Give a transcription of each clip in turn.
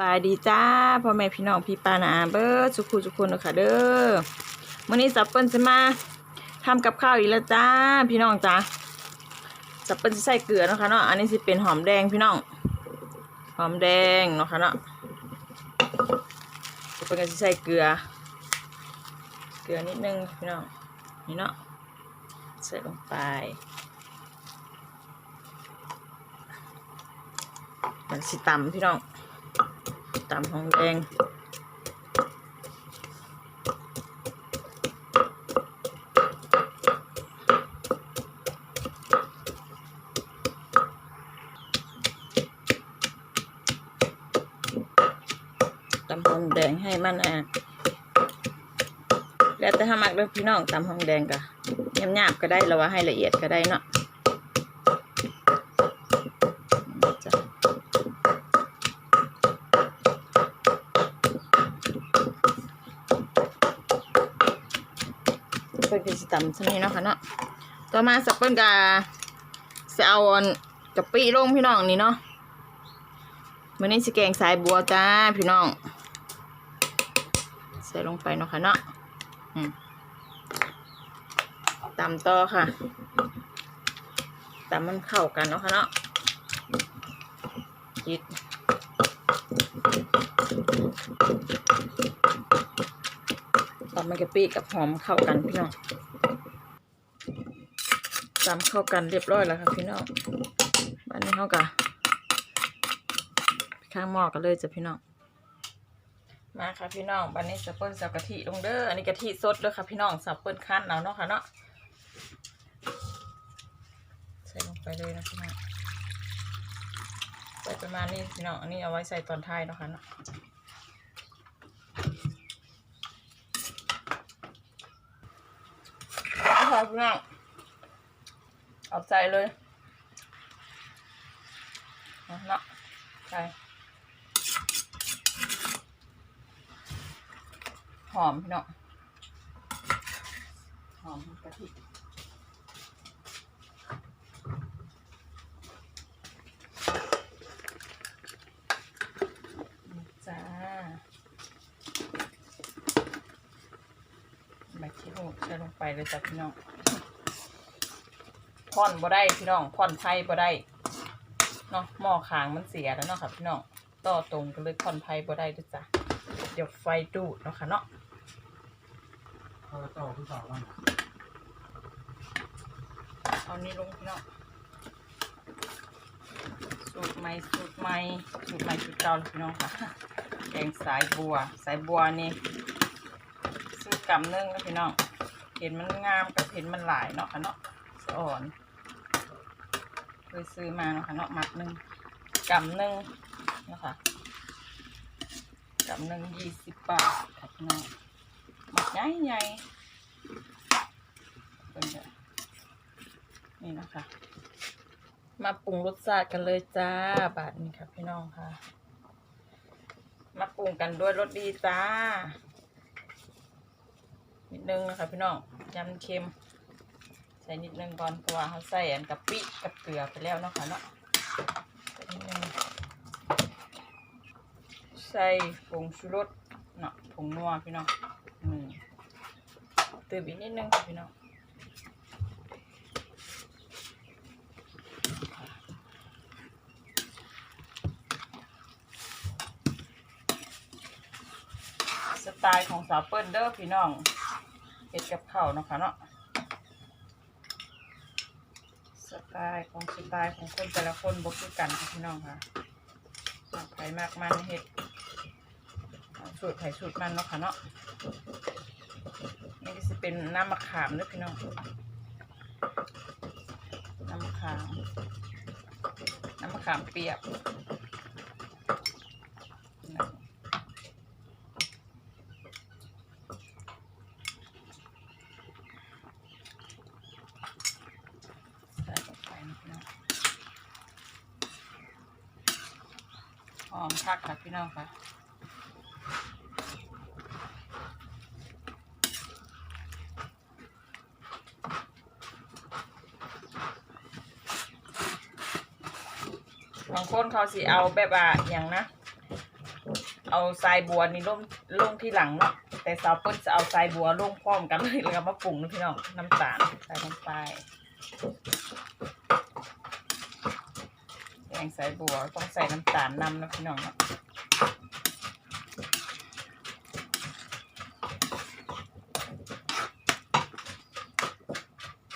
บายดีจ้าพ่อแม่พี่น้องพี่ปานาเบิร์สุขุสุขุนเด้อค่ะเด้อมื้อนี้สับเปิ้ลจะมาทำกับข้าวอีกแล้วจ้าพี่น้องจ้าสับเปิ้ลจะใส่เกลือนะคะเนาะอันนี้สิเป็นหอมแดงพี่น้องหอมแดงเนาะค่ะเนาะสับเปิ้ลก็จะใส่เกลือ เกลือนิดนึงพี่น้องนี่เนาะใส่ลงไปมันสิตำพี่น้อง ตำหอมแดงตำหอมแดงให้มันอะแล้วแต่ถ้ามักเด้อพี่น้องตำหอมแดงกะหยาบๆก็ได้หรือว่าให้ละเอียดก็ได้เนาะจ้ะ เปิ้ลก็สิ ตำซะนี่เนาะค่ะเนาะต่อมาสับเปิ้ลกาจะเอาอันกะปิลงพี่น้องนี่เนาะมื้อนี้สิแกงสายบัวจ้าพี่น้อง ใส่ลงไปเนาะค่ะเนาะตำต่อค่ะตำมันเข้ากันเนาะค่ะเนาะจิตตำมันกะปิกับหอมเข้ากันพี่น้อง ตำเข้ากันเรียบร้อยแล้วค่ะพี่น้องวันนี้เขากะข้างหม้อกันเลยจ้ะพี่น้อง มาค่ะพี่น้องบันนี้สับเปิ้ลสับกะทิลงเด้อ อันนี้กะทิสดเด้อค่ะพี่น้องสับเปิ้ลคั้นเอาเนาะค่ะเนาะ ใส่ลงไปเลยนะพี่น้องใส่ประมาณนี้พี่น้อง อันนี้เอาไว้ใส่ตอนท้ายเนาะค่ะเนาะค่ะพี่น้อง เอาใส่เลยเนาะใส่หอมพี่น้องหอมกะทิจ้าใบขี้หูใส่ลงไปเลยจ้ะพี่น้อง พ่อนบ่ได้พี่น้องพ่อนไพ่บ่ได้เนาะหม้อคางมันเสียแล้วเนาะค่ะพี่น้องต่อตรงกันเลยพ่อนไพ่บ่ได้ด้วยจ้ะเดี๋ยวไฟดูดเนาะค่ะเนาะเขาจะต่อผู้สาวบ้างเอานี่ลงพี่น้องสูตรใหม่สูตรใหม่สูตรใหม่สูตรเก่าเลยพี่น้องค่ะแกงสายบัว สายบัวนี่ซื้อกำเนื่องแล้วพี่น้องเห็นมันงามกับเห็นมันหลายเนาะค่ะเนาะสะอ่อน เคยซื้อมาเนาะค่ะเนาะมัดหนึ่งกำหนึ่งเนาะคะกำหนึ่งยี่สิบบาทค่ะพี่น้องมัดใหญ่ใหญ่ๆเป็นแบบนี่นะคะ มาปรุงรสชาติกันเลยจ้าบาทนี้ค่ะพี่น้องค่ะ มาปรุงกันด้วยรสดีจ้านิดนึงนะคะพี่น้องยำเค็ม ใส่นิดนึงก่อนเพราะว่าเขาใส่อันกะปิกับเกลือไปแล้วเนาะค่ะเนาะใส่นิดนึงใส่ผงชูรสเนาะผงนัวพี่น้องอืมเติมอีกนิดนึงค่ะพี่น้องสไตล์ของสาวเปิ้ลเด้อพี่น้องเห็ดกับข้าวเนาะค่ะเนาะ สไตล์ของสไตล์ของคนแต่ละคนบกคือกันค่ะพี่น้องค่ะมากไปมากมันเห็ดสูตรไผ่สูตรมันเนาะค่ะเนาะนี่ก็จะเป็นน้ำมะขามนะพี่น้องน้ำมะขามน้ำมะขามเปียกนะ ใส่ลงไปนะพี่น้องหอมคักค่ะ พี่น้องค่ะบางคนเขาสิเอาแบบว่าอย่างนะ เอาทรายบัวนี่ลงลงที่หลังเนาะแต่สาวเปิ้ลจะเอาทรายบัวลงพร้อมกันเลยแล้วก็มาปรุงนะพี่น้องน้ำตาลใส่ลงไปแกงสายบัวต้องใส่น้ำตาลนำนะพี่น้องเนาะ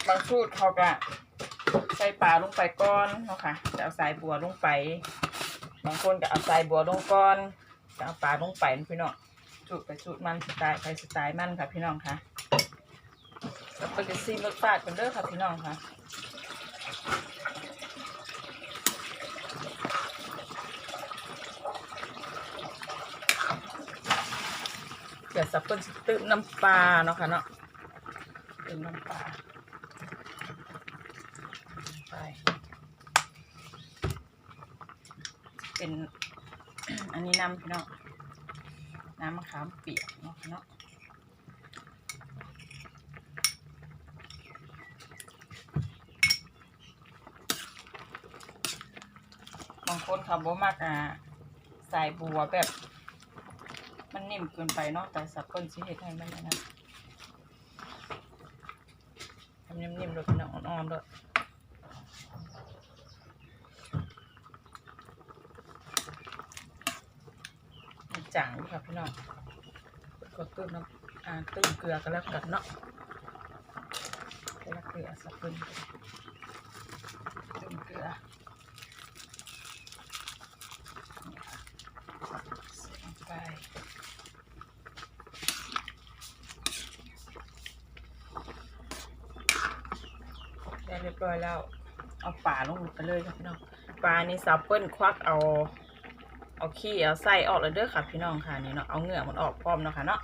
บางสูตรเขาก็ใส่ปลาลงไปก่อนเนาะค่ะจะเอาสายบัวลงไป บางคนก็เอาสายบัวลงก่อนจะเอาปลาลงไปพี่น้องสูตรไปสูตรมันสไตล์ไปสไตล์มันค่ะพี่น้องค่ะแล้วก็จะซีมรสชาติกันเด้อค่ะพี่น้องค่ะเดี๋ยวสับเปิ้ลสิตึมน้ำปลาเนาะค่ะเนาะตึมน้ำปลา เป็น อันนี้น้ำพี่น้องน้ำมะขามเปียกเนาะพี่เนาะบางคนเขาบ่มากอะใส่บัวแบบ มันนิ่มเกินไปเนาะแต่สับเปิ้ลสิเฮ็ดให้มันนะทำนิ่มๆเลยพี่น้องอ่อนๆเลย จางค่ะพี่น้องกดตื้นน้ำอ่าตื้นเกลือกันแล้วกันเนาะเกลือเกลือสักคนตื้นเกลือนี่ค่ะใส่ลงไปได้เรียบร้อยแล้ว เอาป่าลงไปเลยค่ะพี่น้องปลานี่ซับเปิ้ลควักเอา เอาขี้เอาไส้ออกแล้วเด้อค่ะพี่น้องค่ะนี่เนาะเอาเหงื่อมันออกพร้อมเนาะค่ะเนาะ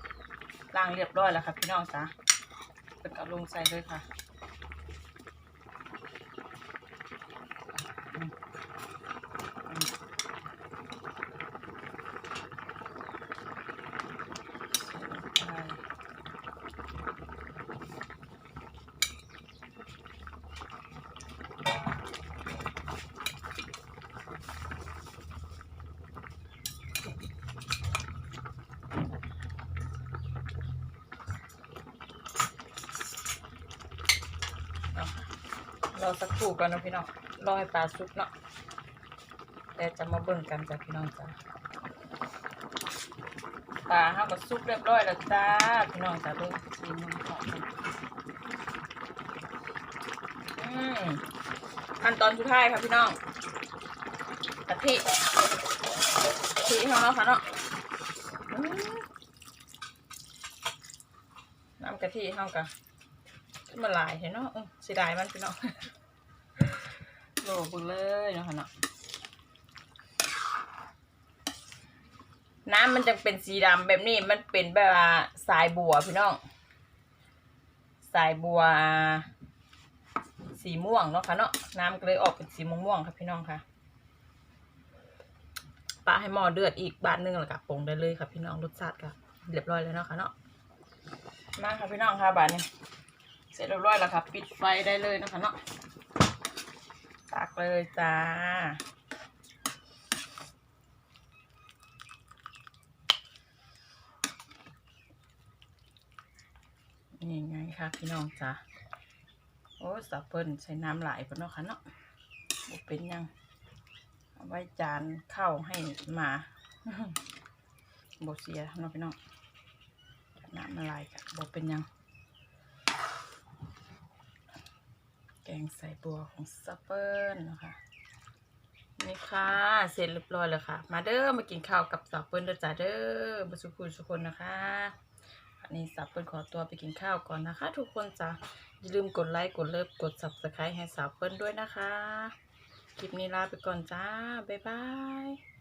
ล้างเรียบร้อยแล้วค่ะพี่น้องจ้ะเป็นกับลงใส่เลยค่ะอืมอืมใส่ลงไปเอา รอสักครู่ก่อนนะพี่น้องรอให้ปลาสุกเนาะแต่จะมาเบิ่งกันจ้ะพี่น้องจ้ะปลาห้าก็สุกเรียบร้อยแล้วจ้าพี่น้องจ้ะเบิ่งสีมันหอมอืมขั้นตอนสุดท้ายค่ะพี่น้องกะทิกะทิของเราค่ะเนาะน้ำกะทิเท่ากัน ขึ้นมาลายเห็นเนาะสีดายมันพี่น้องโหลเบึงเลยเนาะค่ะเนาะน้ำมันจะเป็นสีดำแบบนี้มันเป็นแบบว่าสายบัวพี่น้องสายบัวสีม่วงเนาะค่ะเนาะน้ำก็เลยออกเป็นสีม่วงๆค่ะพี่น้องค่ะปะให้หม้อเดือดอีกบาทหนึงแล้วก็ปรุงได้เลยค่ะพี่น้องรสชาติก็เรียบร้อยแล้วเนาะค่ะเนาะมาค่ะพี่น้องค่ะบาทนี้ ร็จเรียบร้อยแล้วค่ะ ปิดไฟได้เลยนะคะเนาะตักเลยจ้านี่ไงค่ะพี่น้องจ้าโอ้สับเปิ้ลใช้น้ำหลายปะเนาะค่ะเนาะบ่เป็นยังเอาไว้จานเข้าวให้มาบเสียเนาะพี่น้องน้ำละลายจ้ะบเป็นยัง แกงใส่บัวของซัปเปิลนะคะนี่ค่ะ เสร็จเรียบร้อยแล้วค่ะ มาเด้อมากินข้าวกับซัปเปิลเด้อจ้าเด้อมาสุขุนสุคนนะคะอันนี้ซัปเปิลขอตัวไปกินข้าวก่อนนะคะ ทุกคนจ้ะอย่าลืมกดไลค์กดเลิฟกด subscribe ให้ซัปเปิลด้วยนะคะ คลิปนี้ลาไปก่อนจ้าบ๊ายบาย